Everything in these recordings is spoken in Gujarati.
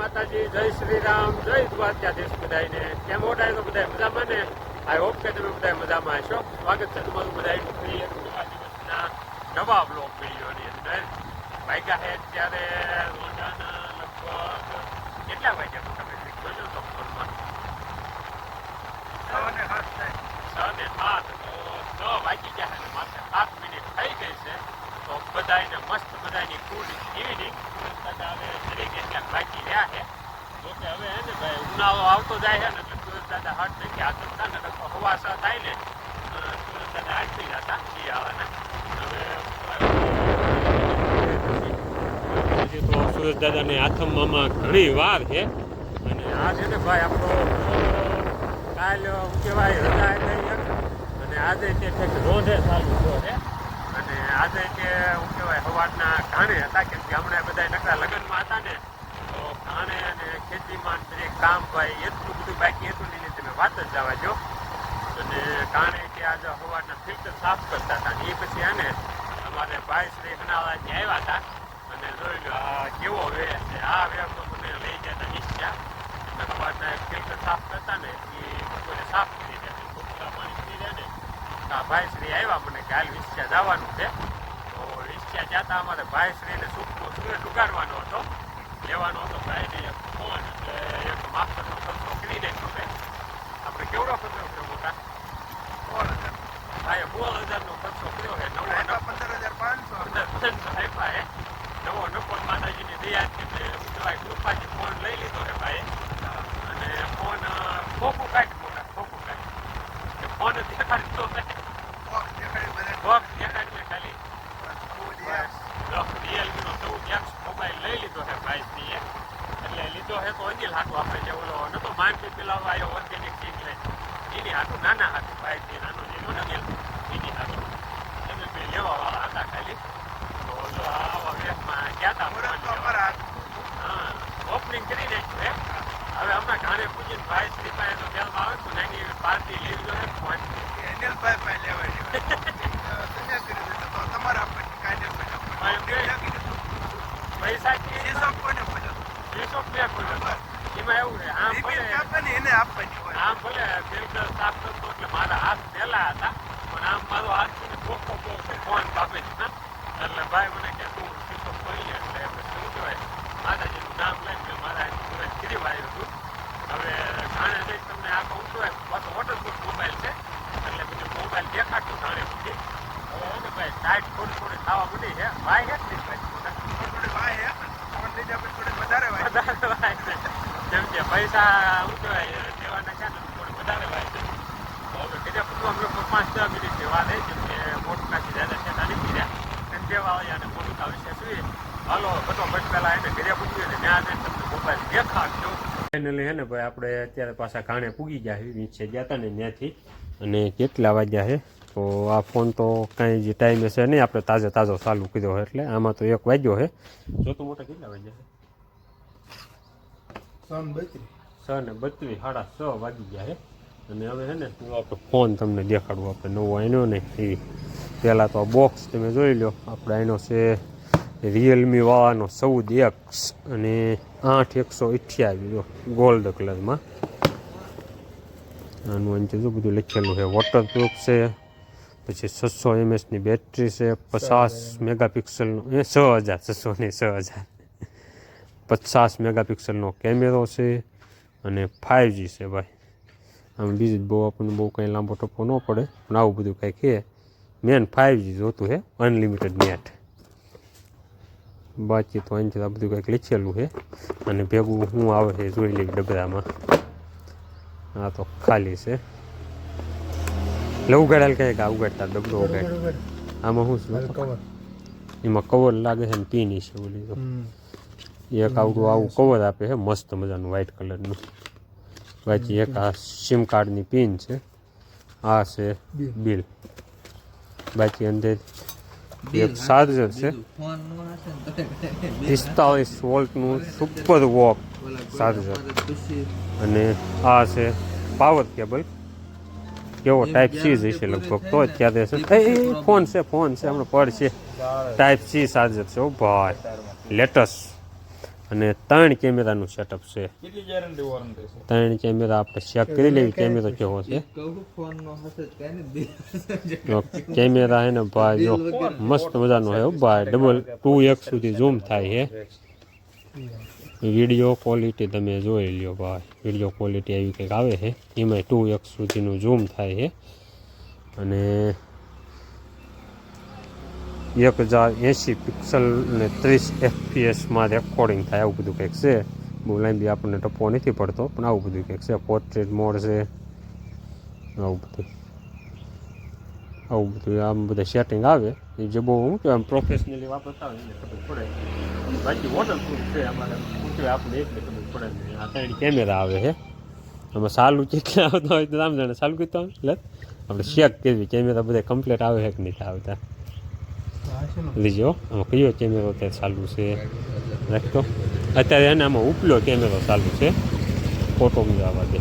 માતાજી જય શ્રી રામ જય દ્વારકાધીશ બધાને કેમ ઓટાય તો બધા મજામાં ને? આઈ હોપ કે તમે બધા મજામાં હશો. સ્વાગત છે તમારું બધા ફરી એક નવા દિવસના નવા બ્લોગ વિડીયોની અંદર. વાગ્યા છે ત્યારે રોજાના લગભગ કેટલા વાગ્યા તમે જોજો તો ફોનમાં છ ને સાત. તો છ વાગી ગયા છે માત્ર સાત મિનિટ થઈ ગઈ છે તો બધાને મસ્ત બધાની ગુડ ઇવનિંગ બધા હવે દરેક એટલા બાકી રહ્યા છે જો કે હવે હે ને ભાઈ ઉનાળો આવતો જાય છે ને એટલે સુરત દાદા હટ નથી આતરતા ને તો હવાસા થાય ને સુરત દાદા હાટતી જતા શિયાળાના હજી તો સુરજ દાદાને આથમવામાં ઘણી વાર છે. અને આ છે ને ભાઈ આપણો, કાલ શું કહેવાય અને આજે તે કંઈક રોંધે ચાલુ થયો છે. અને આજે કે શું કહેવાય સવારના ઘાણે હતા કેમ કે હમણાં બધા નકરા લગ્નમાં હતા ને. અને ખેતીમાં ને દરેક કામ ભાઈ એટલું બધું બાકી હતું નહીં તમે વાત જ જવા જો અને કારણે કે આજે સવારના ફિલ્ટર સાફ કરતા હતા ને એ પછી આને અમારે ભાઈ શ્રી હનાવાજી આવ્યા હતા. અને જોઈ લો કેવો વે છે. આ વે તો મને લઈ જતા નિશ્ચા અને સવારના ફિલ્ટર સાફ કરતા ને એ બપોરે સાફ કરી દે કોકરા પાણી પી દે ને તો આ ભાઈ શ્રી આવ્યા મને કે હાલ વિશ્યા જવાનું છે તો વિશ્યા જતા અમારે ભાઈ શ્રીને સૂકનો સૂરજ ઉગાડવાનો હતો લેવાનો હતો ભાઈને એક ફોન એટલે એક માસ્ટરનો ખર્ચો કરી નાખ્યો મેં આપણે કેવડો ખર્ચો કર્યો મોટા ભાઈ સોળ હજારનો ખર્ચો કર્યો છે નવો નફો પંદર પંદર આપ્યા હે નવો નફો માતાજીની દયા છે એટલે શું કહેવાય કૃપાથી ફોન લઈ લીધો છે ભાઈ અને ફોન અ, ખોખું કાઢ મોટા ખોખું કાઢ ફોન દેખાડતો નહીં બોક્સ દેખાડીને ખાલી રિયલમી નો ચૌદ એક્સ મોબાઈલ લઈ લીધો છે ભાઈ એટલે લીધો છે તો અનિલ હાટું આપણે જે ઓલો નતો માનથી પેલાવા આવ્યો ઓર્ગેનિક ચીજ લઈ હાટું નાના હાથું ભાઈ થી નાનો ને અનિલ એની હાટું તમે બે લેવા વાળા હતા ખાલી તો જો આવા વેપમાં ગયા હતા ઓપનિંગ કરી નાખ્યું હે હવે હમણાં ઘાણે પૂજીને ભાઈ શ્રી પાસે તો પહેલાં આવે તો નાની એવી પાર્ટી લેવી જોઈએ ફોન પૈસા કે વીસો રૂપિયા ખોલ્યો એમાં એવું છે આમ ભલે આમ ભલે ફિલ્ટર સાફ કરતો એટલે મારા હાથ પહેલા હતા પણ આમ મારો હાથ છે ને ચોખ્ખો બહુ છે ફોન કાપે છે ને એટલે ભાઈ મને કે તું ખોલી લે. એટલે શું કહેવાય? માતાજીનું નામ લઈને મારા સુરત ગીરી હતું હવે ઘાણે જઈ તમને આ કહું છું પાછો વોટરપ્રૂફ મોબાઈલ છે. એટલે બીજું મોબાઈલ દેખાડતું ઘાણે બધી હવે હે ભાઈ ટાઈટ થોડી થોડી થવા મળી છે. ભાઈ હે જ નહીં ભાઈ? વધારે વાય છે જેમ કે પૈસા શું કહેવાય દેવાના છે ને, થોડી વધારે વાય છે. તો હવે બીજા પૂછવા અમે લોકો પાંચ દસ મિનિટ જેવા રહી જેમ કે મોટકાથી દાદા છે નાની પીર્યા અને દેવા આવ્યા અને મોટકા વિશે શું હાલો, બધો બસ પહેલા એને ઘરે પૂછ્યું ને ત્યાં જઈને તમને મોબાઈલ દેખાડજો. ફાઇનલી હે ને ભાઈ, આપણે અત્યારે પાછા ઘાણે પૂગી ગયા નીચે ગયા હતા ને ત્યાંથી. અને કેટલા વાગ્યા છે તો આ ફોન તો કાંઈ જે ટાઈમે છે નહીં, આપણે તાજો તાજો ચાલુ કર્યો છે એટલે આમાં તો એક વાગ્યો છે જો તો મોટા કેટલા વાગ્યા છે છ ને બત્રીસ સાડા છ વાગી ગયા છે અને હવે છે ને હું આપણે ફોન તમને દેખાડું, આપણે નવો આન્યો ને એ પહેલાં તો આ બોક્સ તમે જોઈ લો આપણે એનો છે રિયલમી વાળાનો ચૌદ એક્સ અને આઠ એકસો અઠ્યાવીસ, જો ગોલ્ડ કલરમાં આનું અંતે જો બધું લખેલું છે વોટરપ્રૂફ છે, પછી છસો એમએસની બેટરી છે, પચાસ મેગાપિક્સલનું એ છ હજાર, છસો ને છ હજાર. પચાસ મેગાપિક્સલનો કેમેરો છે અને ફાઇવ જી છે ભાઈ. આમ બીજું બહુ આપણને બહુ કંઈ લાંબો ટપ્પો ન પડે. પણ આવું બધું કંઈક છે મેન ફાઇવ જી જોતું છે અનલિમિટેડ નેટ બાકી તો અહીંથી આ બધું કંઈક લીચેલું છે અને ભેગું શું આવે છે જોઈ લઈ ડબરામાં. આ તો ખાલી છે. એટલે ઉગાડેલ કંઈક આ ઉગાડતા ડબરો ઉગાડ આમાં શું? છે એમાં કવર લાગે છે ને પીની છે બોલી તો. એક આવડું આવું કવર આપે છે મસ્ત મજાનું વ્હાઈટ કલરનું બાકી એક આ સિમ કાર્ડની પિન છે આ છે બિલ બાકી અંદર એક ચાર્જર છે. પિસ્તાળીસ વોલ્ટનું સુપર વોક ચાર્જર અને આ છે પાવર કેબલ કેવો ટાઈપ સી જ હશે લગભગ તો અત્યારે છે એ, ફોન છે ફોન છે હમણાં પડશે. ટાઈપ સી ચાર્જર છે ઓ ભાઈ. લેટેસ્ટ અને ત્રણ કેમેરાનું સેટઅપ છે. કેટલી ગેરંટી વોરંટી છે? ત્રણ કેમેરા આપણે ચેક કરી લેવી કેમેરો કેવો છે. કેમેરા હે ને ભાઈ જો મસ્ત મજાનો હે ભાઈ ડબલ ટુ એક્સ સુધી ઝૂમ થાય છે વીડિયો ક્વોલિટી તમે જોઈ લ્યો ભાઈ વીડિયો ક્વોલિટી આવી કંઈક આવે છે એમાં ટુ એક્સ સુધીનું ઝૂમ થાય છે અને એક હજાર એંસી પિક્સલ ને ત્રીસ એફપીએસમાં રેકોર્ડિંગ થાય, આવું બધું કંઈક છે. બહુ લાંબી આપણને ટપવો નથી પડતો, પણ આવું બધું કંઈક છે. પોર્ટ્રેટ મોડ છે, આવું બધું. આવું બધું, આમ બધા સેટિંગ આવે. એ જે બહુ, શું કહેવાય પ્રોફેશનલી વાપરતા હોય એને ખબર પડે. બાકી વોટરપ્રૂફ છે અમારે આપણે એટલે ખબર પડે આ સાઈડ કેમેરા આવે છે. આમાં સાલું કેટલા આવતા હોય તો આમ જાણે સાલું કીધું એટલે આપણે ચેક કરવી કેમેરા બધા કમ્પ્લીટ આવે છે કે નહીં આવતા. લીજો આમાં કયો કેમેરો અત્યારે ચાલુ છે રાખતો અત્યારે એને આમાં ઉપલો કેમેરો ચાલુ છે ફોટો મેળવવા દે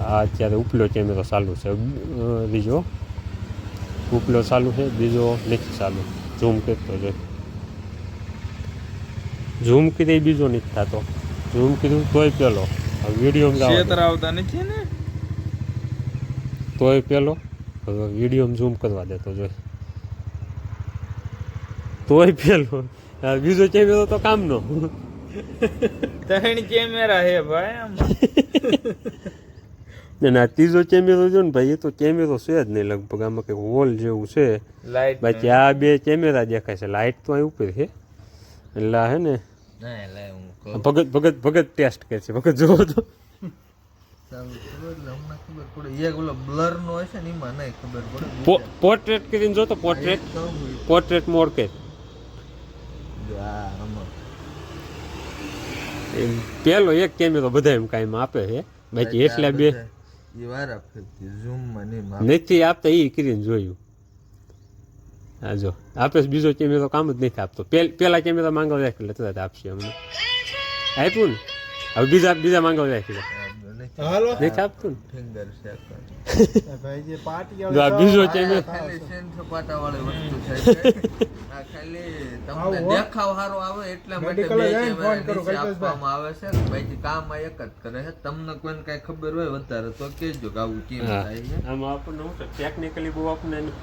આ અત્યારે ઉપલો કેમેરો ચાલુ છે બીજો ઉપલો ચાલુ છે બીજો નથી ચાલુ ઝૂમ કરતો જોઈ ઝૂમ કરી બીજો નથી થતો ઝૂમ કર્યું તોય પેલો વીડિયો આવતા નથી ને તોય પેલો વીડિયો ઝૂમ કરવા દેતો જોઈ તોય પેલો. આ બીજો કેમેરો તો કામનો ત્રણ કેમેરા હે ભાઈ આમ ને આ ત્રીજો કેમેરો જો ને ભાઈ એ તો કેમેરો છે જ નહીં લગભગ. આમાં કંઈક હોલ જેવું છે. લાઈટ બાકી આ બે કેમેરા દેખાય છે. લાઇટ તો અહીં ઉપર છે. એટલે હે ને. ના ભગત ભગત ભગત ટેસ્ટ કરે છે. ભગત જોવો તો નો ને પોર્ટ્રેટ કરીને જો તો પોર્ટ્રેટ. પોર્ટ્રેટ મોડ કે. જો આ આમાં પેલો એક કેમેરો બધા એમ કાંઈ આપે છે બાકી એટલા બે. નથી આપતા એ કરીને જોયું. હા જો આપે બીજો કેમેરો કામ જ નથી આપતો. પેલ કેમેરા માંગવા રાખી એટલે તરત આપશે અમને. આપ્યું ને? હવે બીજા બીજા માંગવા રાખી લે આ આપતું ફિંગર શેક જો આ બીજો કેમેરો ખાલી સેન સપાટા વાળી વસ્તુ છે. આ ખાલી તમને દેખાવ સારો આવે એટલા માટે બે કેમેરા આપવામાં આવે છે. ને બાકી કામ એક જ કરે છે. તમને કોઈને કઈ ખબર હોય વધારે તો કેજો કે આવું કેમ થાય છે. આમાં આપણને શું ટેકનિકલી બહુ આપણને એની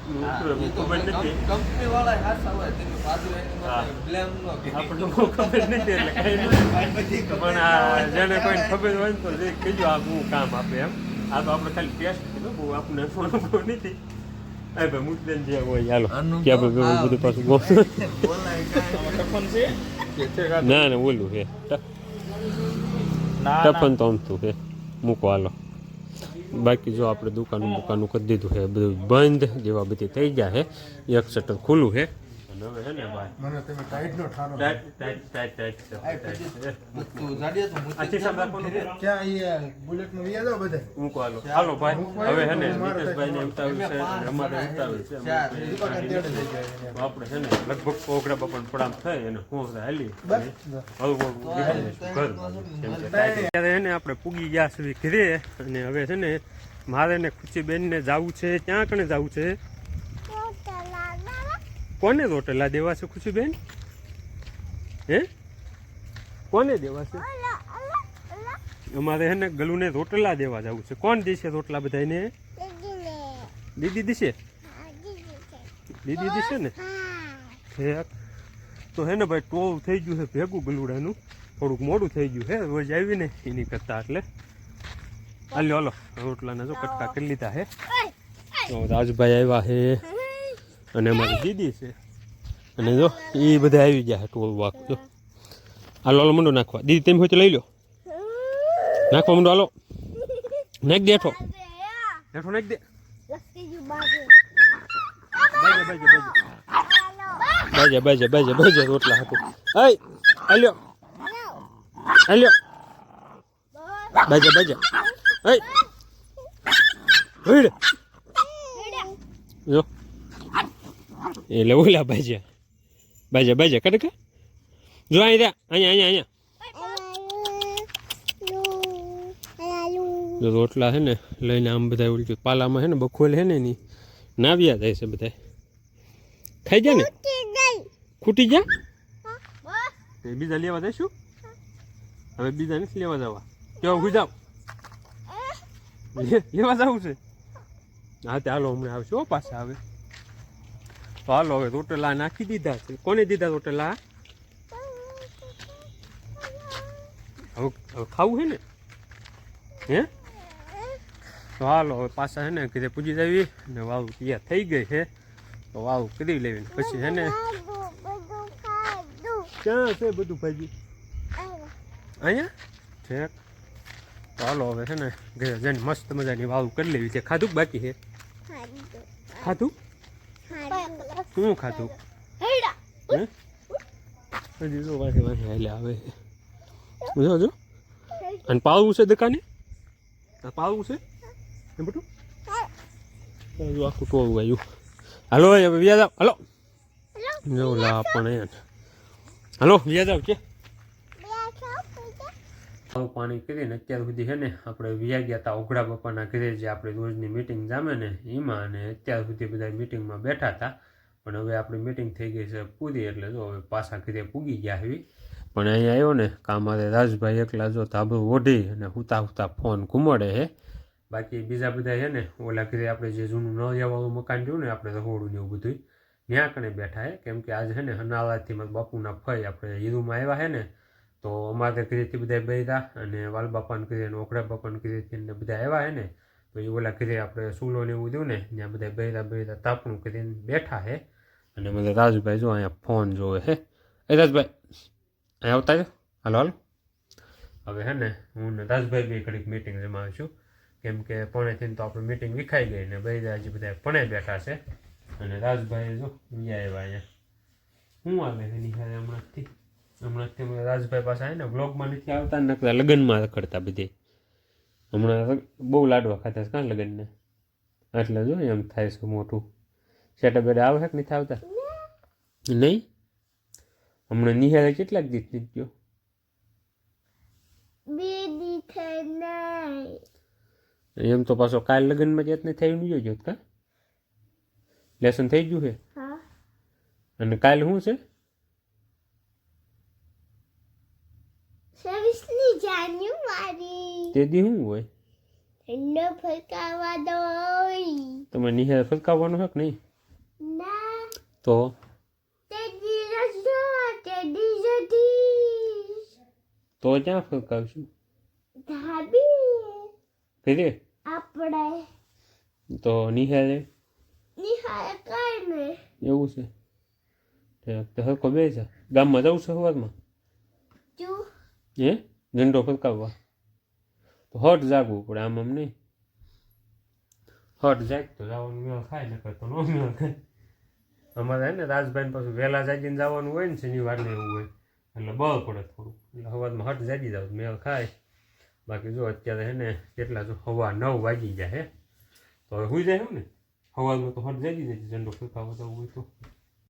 ખબર નથી. કંપની વાળા હાસા હોય તેની બાજુ એની બ્લેમ ન આપણને ખબર નથી એટલે કાંઈ નથી. પણ આ જેને કોઈને ખબર હોય તો જે બહુ કામ આપે એમ. આ તો આપણે ખાલી ટેસ્ટ કીધું બહુ આપણને અનુભવ નથી. આ ભાઈ મુદ્દે જે હોય હાલો. કે આપણે હા. બધું પાછું કાં? ના ના ઓલું ના ટફન તો અમથું છે. મૂકો હાલો. બાકી જો આપણે દુકાનું બુકાનું કરી દીધું છે બધું બંધ જેવા બધી થઈ ગયા છે. એક શટર ખુલ્લું છે. અને છે ને ભાઈ? Tight tight tight tight tight છે. વસ્તુ તો મૂકી આથી સાહેબ રાખવાનું છે? મૂકો હાલો. હાલો ભાઈ. હવે છે ને નીતેશભાઈને ઉતાવ્યું છે અને ઉતાવ્યું છે. આપણે છે ને લગભગ ઓગડા બપન પડામ થાય અને હું હાલી. છે. ને આપણે પૂગી ગયા સુધી ઘરે અને હવે છે ને મારે ને ખુશીબેન ને જવું છે ક્યાં કણે જવું છે? કોને રોટલા દેવા છે ખુશીબેન? હે? કોને દેવા છે? અમારે છે ને ગલુને રોટલા દેવા જવું છે. કોણ દેશે રોટલા બધાને દીદી દેશે? દીદી દીશે ને? ઠેક તો હે ને ભાઈ, ટોવ થઈ ગયું છે ભેગું ગલુડાનું. થોડુંક મોડું થઈ ગયું હે રોજ આવીને એની કરતા એટલે. હાલો હાલો. રોટલાના જો કટકા કરી લીધા હે તો રાજભાઈ આવ્યા છે. અને અમારી દીદી છે. અને જો એ બધા આવી ગયા ટોલ વાક જો. હાલો હાલો મંડો નાખવા. દીદી તેમ હોય તો લઈ લો નાખવા મંડો હાલો. નાખ દે હેઠો. હેઠો નાખ દે. બાજે બાજે બાજે બાજે રોટલા હતું અય હાલ્યો. હાલ્યો. બાજે બાજે. અય જો. એટલે ઓલા બાજે. બાજે બાજે કડે કે? જો અહીં ત્યાં અહીંયા અહીંયા અહીંયા રોટલા છે ને લઈને આમ બધા ઉલટી પાલામાં છે ને બખોલ છે ને એની. નાવ્યા જાય છે બધા ખાઈ ગયા ને? ખૂટી ગયા? એ બીજા લેવા જઈશું? હવે બીજા નથી લેવા જવા. કેવા ગુજાવ લેવા જવું છે? હા તે હાલો હમણાં આવશે હો પાછા આવે હાલો હવે રોટલા નાખી દીધા છે. કોને દીધા રોટલા? હવે હવે ખાવું છે ને? હે? તો હાલો હવે પાછા છે ને કીધે પૂજી જવી ને વાવ તૈયાર થઈ ગઈ છે તો વાવ કરી લેવી પછી છે ને ક્યાં છે બધું ભાજી અહીંયા? છે ચાલો હવે છે ને ઘરે જઈને મસ્ત મજાની વાવ કરી લેવી છે. ખાધું બાકી છે ખાધું? શું ખાધું? હજી જો વાંચે વાંચે હાલે આવે. જો જો અને પાવું છે દુકાને? પાવું છે? એમ જો આખું ટોળું આવ્યું. હાલો હવે વ્યાજ હાલો. જો લા પણ હાલો વ્યાજ આવ છે આવું પાણી કરીને અત્યાર સુધી છે ને આપણે વ્યા ગયા હતા ઉઘડા બાપાના ઘરે જે આપણે રોજની મિટિંગ જામે ને એમાં અને અત્યાર સુધી બધા મિટિંગમાં બેઠા હતા પણ હવે આપણી મિટિંગ થઈ ગઈ છે પૂરી એટલે જો હવે પાછા ઘરે પૂગી ગયા એવી પણ અહીંયા આવ્યો ને કાં મારે રાજભાઈ એકલા જો ધાબળું ઓઢી અને હુતા હુતા ફોન ઘુમાડે છે બાકી બીજા બધા છે ને ઓલા ઘરે આપણે જે જૂનું નળિયાવાળું મકાન જોયું ને આપણે રહોડું ને એવું બધું ત્યાં કણે બેઠા છે કેમ કે આજે છે ને અનાળાથી બાપુના ફઈ આપણે હીરુમાં આવ્યા છે ને તો અમારે ઘરેથી બધા બેઠા અને વાલ બાપાને ઘરે અને ઓખડા બાપાને ઘરેથી ને બધા આવ્યા હે ને, તો એ ઓલા ઘરે આપણે સૂલો ને એવું દઉં ને, ત્યાં બધા બેઠા બેઠા તાપણું કરીને બેઠા હે. અને મને રાજભાઈ જો અહીંયા ફોન જોવે હે. એ રાજભાઈ, અહીંયા આવતા જો હાલો હાલો. હવે હે ને, હું ને રાજભાઈ બી ઘડીક મિટિંગ જમાવું છું. કેમ કે પણેથી તો આપણે મિટિંગ વિખાઈ ગઈ ને બધા હજી બધા પણે બેઠા છે. અને રાજભાઈ જો અહીંયા આવ્યા અહીંયા. શું આવે એની હારે હમણાંથી? હમણાંથી અમે રાજભાઈ પાસે આવીને બ્લોગમાં નથી આવતા ને નકરા લગ્નમાં કરતા બધે. હમણાં બહુ લાડવા ખાતા છે કાં લગ્નને? એટલે જો એમ થાય છે મોટું. સેટઅપ એટલે આવે કે નથી આવતા? નહીં? હમણાં નિહાળે કેટલાક દીધ નથી ગયો. એમ તો પાછો કાલ લગ્નમાં જ ને થયું ગયો જોત કા? લેસન થઈ ગયું છે? અને કાલ શું છે? જાન્યુઆરી તે દી શું હોય? ઠંડો ફરકાવા દો તમે નિહાળ ફરકાવવાનું છે કે નહીં? ના. તો? તે ક્યાં ફરકાવશું? ધાબી. ફેરે? આપણે. તો નિહાળે? નિહાળ કારણે એવું છે? હરખો બે છે ગામમાં જવું છે સવારમાં? હે? ઝંડો ફરકાવવા? હટ જાગવું પડે, આમ આમ નહીં. હટ જાગ તો જવાનું મેળ ખાય ને તો નો મેળ ખાય. અમારે હે ને રાજભાઈ પાછું વહેલા જાગીને જવાનું હોય ને, શનિવારને એવું હોય. એટલે બળ પડે થોડું એટલે સવારમાં હટ જાગી જાવ, મેળ ખાય. બાકી જો અત્યારે હે ને કેટલા જો હવા નવ વાગી જાય હે. તો હવે સુઈ જાય ને? સવારમાં તો હટ જાગી જાય, ઝંડો ફરકાવવા જવું હોય તો.